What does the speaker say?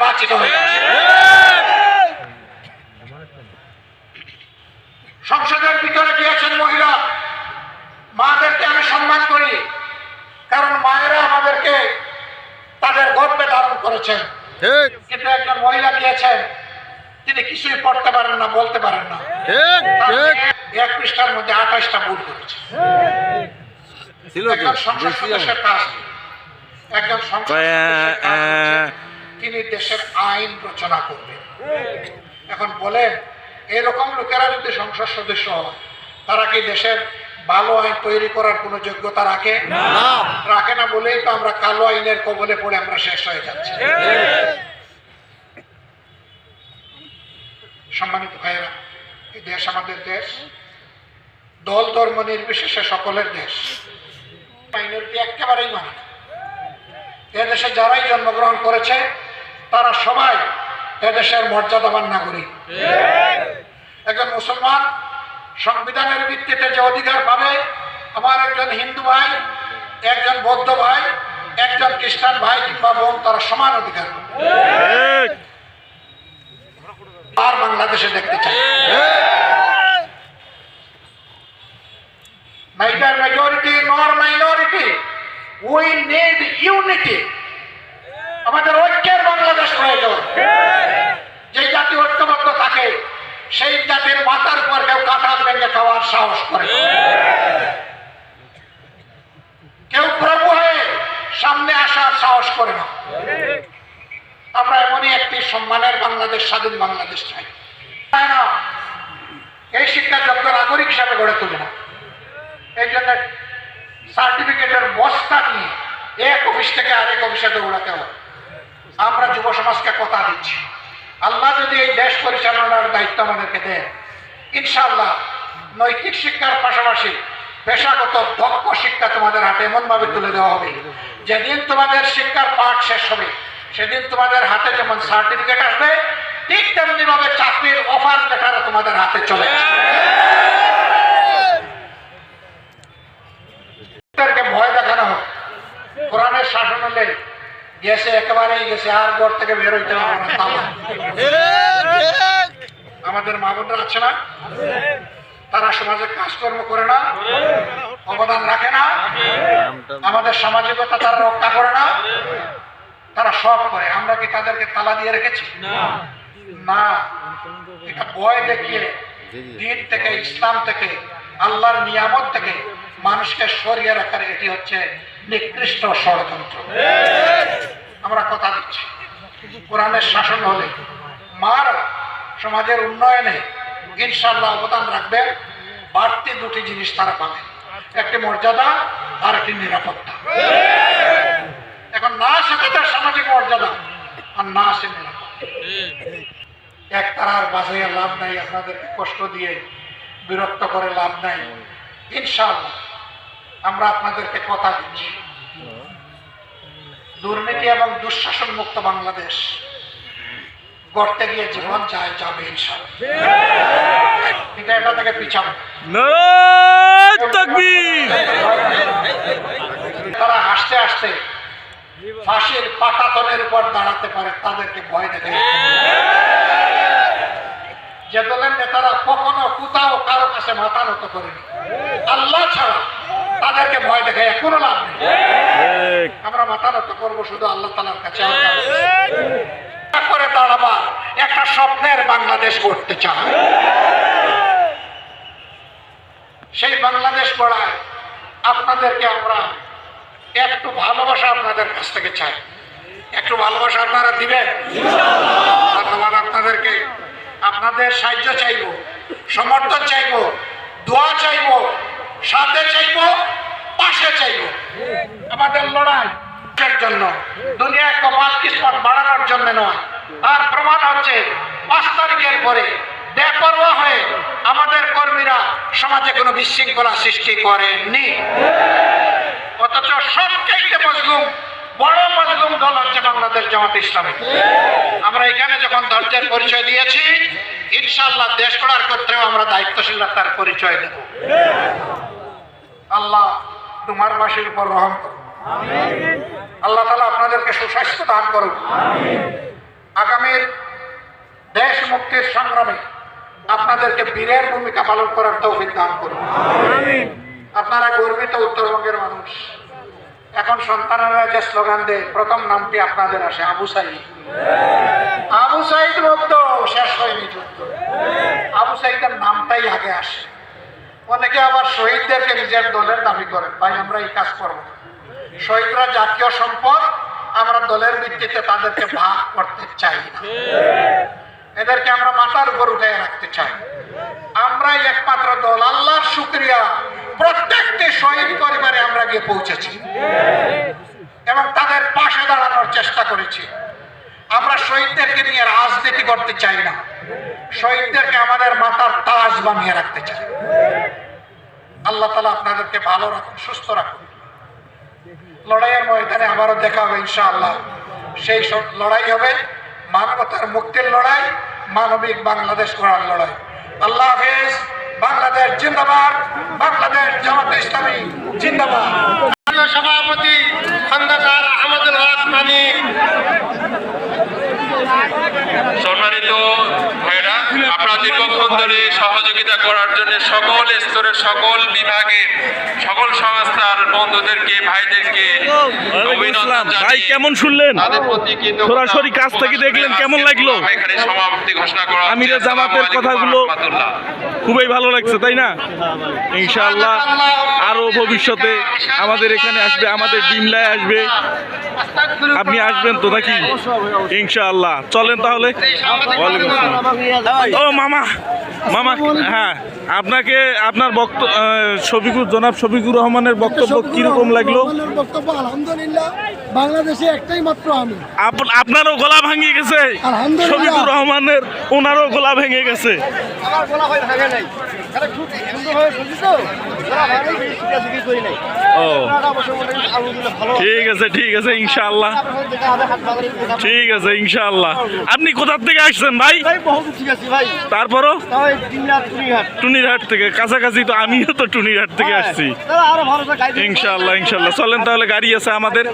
নির্বাচিত সংসদের ভিতরে গিয়েছেন মহিলা। মাদেরকে আমি সম্মান করি কারণ মায়েরা আমাদেরকে তাদের গর্বে ধারণ করেছেন। কিন্তু একজন মহিলা গিয়েছেন তিনি কিছুই পড়তে পারেন না বলতে পারেন না। এক পৃষ্ঠার মধ্যে আঠাশটা ভুল করেছে। একজন সংসদ সদস্যের কাজ। একজন সংসদ তিনি দেশের আইন রচনা করবেন। এখন বলেন এরকম লোকেরা যদি সংসদ সদস্য হয় তারা কি দেশের ভালো আইন তৈরি করার কোনো যোগ্যতা রাখে? রাখে না বলেই তো আমরা কালো আইনের কবলে পড়ে আমরা শেষ হয়ে যাচ্ছি। সম্মানিত ভাইয়েরা এই দেশ আমাদের দেশ। দল ধর্ম নির্বিশেষে সকলের দেশ। মাইনরিটি একেবারেই মানে। এদেশে যারাই জন্মগ্রহণ করেছে তারা সবাই এদেশের মর্যাদাবান নাগরিক। একজন মুসলমান সংবিধানের ভিত্তিতে যে অধিকার পাবে, আমার একজন হিন্দু ভাই, একজন বৌদ্ধ ভাই, একজন খ্রিস্টান ভাই কিংবা বোন, তারা সমান অধিকার আর বাংলাদেশে দেখতে চাই। Majority nor minority we need unity. আমাদের ঐক্যের বাংলাদেশ প্রয়োজন যে জাতি ঐক্যবদ্ধ থাকে, সেই জাতির মাথার উপর কেউ কাঁঠাল ভেঙে খাওয়ার সাহস করে কেউ প্রভু হয়ে সামনে আসার সাহস করে না। আমরা এমনই একটি সম্মানের বাংলাদেশ, স্বাধীন বাংলাদেশ চাই। না, এই শিক্ষা যোগ্য নাগরিক হিসাবে গড়ে তুলে না। এই জন্য সার্টিফিকেটের বস্তা নিয়ে এক অফিস থেকে আরেক অফিসে দৌড়াতে হবে। আমরা যুব সমাজকে কথা দিচ্ছি। আল্লাহ যদি এই দেশ পরিচালনার দায়িত্ব আমাদেরকে দেন, ইনশাআল্লাহ নৈতিক শিক্ষার পাশাপাশি পেশাগত দক্ষ শিক্ষা তোমাদের হাতে এমনভাবে তুলে দেওয়া হবে। যেদিন তোমাদের শিক্ষার পাঠ শেষ হবে, সেদিন তোমাদের হাতে যেমন সার্টিফিকেট আসবে, ঠিক তেমনি ভাবে চাকরির অফার লেটার তোমাদের হাতে চলে আসবে। ভয় দেখানো হোক। কোরআনের শাসন হলে গেছে একেবারেই গেছে, আর ঘর থেকে বের হইতে আমাদের মা বোনরা আছে না? তারা সমাজে কাজকর্ম করে না, অবদান রাখে না, আমাদের সামাজিকতা তারা রক্ষা করে না, তারা সব করে। আমরা কি তাদেরকে তালা দিয়ে রেখেছি? না। এটা ভয় দেখিয়ে দিন থেকে, ইসলাম থেকে, আল্লাহর নিয়ামত থেকে মানুষকে সরিয়ে রাখার এটি হচ্ছে নিকৃষ্ট ষড়যন্ত্র। আমরা কথা দিচ্ছি। কোরআনের শাসন হলে মার সমাজের উন্নয়নে ইনশাল্লাহ অবদান রাখবেন। বাড়তি দুটি জিনিস তারা পাবে একটি মর্যাদা আর একটি নিরাপত্তা। এখন না আছে তাদের সামাজিক মর্যাদা, আর না আছে নিরাপত্তা। এক তারার বাজাইয়া লাভ নাই, আপনাদেরকে কষ্ট দিয়ে বিরক্ত করে লাভ নাই। ইনশাআল্লাহ। আমরা আপনাদেরকে কথা দিচ্ছি দুর্নীতি এবং দুঃশাসন মুক্ত বাংলাদেশ গড়তে গিয়ে জীবন যায় যাবে কিন্তু এটা থেকে পিছাবো। তারা হাসতে হাসতে ফাঁসির পাটাতনের উপর দাঁড়াতে পারে তাদেরকে ভয় দেখে যে দলের নেতারা কখনো কোথাও কারও কাছে মাথা নত করেনি। আল্লাহ ছাড়া তাদেরকে ভয় দেখে কোনো লাভ নেই। আমরা মাথা নত করব শুধু আল্লাহ তালার কাছে আর কারও কাছে। করে দাঁড়াবার একটা স্বপ্নের বাংলাদেশ করতে চায় সেই বাংলাদেশ গড়ায় আপনাদেরকে আমরা একটু ভালোবাসা আপনাদের কাছ থেকে চাই। একটু ভালোবাসা আপনারা দিবেন? ধন্যবাদ আপনাদেরকে। আপনাদের সাহায্য চাইব সমর্থন চাইব দোয়া চাইব। সাথে চাইব, পাশে চাইব। আমাদের লড়াই জন্য, দুনিয়ায় কপাল কিসমত বাড়ানোর জন্য নয়। তার প্রমাণ হচ্ছে, পাঁচ তারিখের পরে বেপরোয়া হয়ে আমাদের কর্মীরা সমাজে কোনো বিশৃঙ্খলা সৃষ্টি করেননি। অথচ সবচাইতে মজলুম, বড় মজলুম দল হচ্ছে বাংলাদেশ জামাত ইসলামী। আমরা এখানে যখন ধৈর্যের পরিচয় দিয়েছি ইনশাল্লাহ দেশ করার ক্ষেত্রেও আমরা দায়িত্বশীলতার পরিচয় দেব। আল্লাহ তোমার বাসীর উপর রহম আল্লাহ তালা আপনাদেরকে সুস্বাস্থ্য দান করুন। আগামীর দেশ মুক্তির সংগ্রামে আপনাদেরকে বীরের ভূমিকা পালন করার তৌফিক দান করুন। আপনারা গর্বিত উত্তরবঙ্গের মানুষ। এখন সন্তানেরা যে স্লোগান দেয় প্রথম নামটি আপনাদের আসে আবু সাইদ। আবু সাইদ মুক্ত শেষ হয়নি যুদ্ধ। আবু সাইদের নামটাই আগে আসে। অনেকে আবার শহীদদেরকে নিজের দলের দাবি করেন, ভাই, আমরা এই কাজ করব। শহীদরা জাতীয় সম্পদ, আমরা দলের ভিত্তিতে তাদেরকে ভাগ করতে চাই এদেরকে আমরা মাথার উপর উঠে রাখতে চাই। আমরাই একমাত্র দল, আল্লাহর শুক্রিয়া। প্রত্যেকটি শহীদ পরিবারে আমরা গিয়ে পৌঁছেছি এবং তাদের পাশে দাঁড়ানোর চেষ্টা করেছি। আমরা শহীদদেরকে নিয়ে রাজনীতি করতে চাই না। শহীদদেরকে আমাদের মাথার তাজ বানিয়ে রাখতে চাই। আল্লাহ তালা আপনাদেরকে ভালো রাখুন সুস্থ রাখুন। লড়াইয়ের ময়দানে আবারও দেখা হবে ইনশাআল্লাহ। সেই সব লড়াই হবে মানবতার মুক্তির লড়াই মানবিক বাংলাদেশ গড়ার লড়াই। আল্লাহ হাফেজ বাংলাদেশ জিন্দাবাদ বাংলাদেশ জামাত ইসলামী জিন্দাবাদ। সভাপতি খন্দকার আহমদুল হক মানি। সম্মানিত আপনারা দীর্ঘক্ষণ ধরে সহযোগিতা করার জন্য সকল স্তরের সকল বিভাগের সকল সংস্থার বন্ধুদেরকে ভাইদেরকে অভিনন্দন ভাই কেমন শুনলেন? সরাসরি কাছ থেকে দেখলেন, কেমন লাগল? এখানে সমাপ্তি ঘোষণা করা। জামাতের কথাগুলো খুবই ভালো লাগছে তাই না? ইনশাআল্লাহ আরও ভবিষ্যতে আমাদের এখানে আসবে আমাদের ডিমলায় আসবে। আপনি আসবেন তো নাকি? ইনশাআল্লাহ। চলেন তাহলে। ও মামা মামা হ্যাঁ আপনাকে আপনার বক্ত শফিকুর জনাব শফিকুর রহমানের বক্তব্য কীরকম লাগল? বক্তব্য আলহামদুলিল্লাহ বাংলাদেশে একটাই মাত্র আমি। আপনারও গলা ভেঙে গেছে। শফিকুর রহমানের ওনারও গলা ভেঙে গেছে। আমার গলা হয় ভাগে নাই। হয়ে ঠিক আছে ঠিক আছে হবে। ঠিক আছে ইনশাআল্লাহ। আপনি কোথার থেকে আসছেন ভাই? তারপরও? টুনিরহাট। থেকে কাছাকাছি তো আমিও তো টুনিরহাট থেকে আসছি। ইনশাল্লাহ ইনশাআল্লাহ। চলেন তাহলে গাড়ি আছে আমাদের।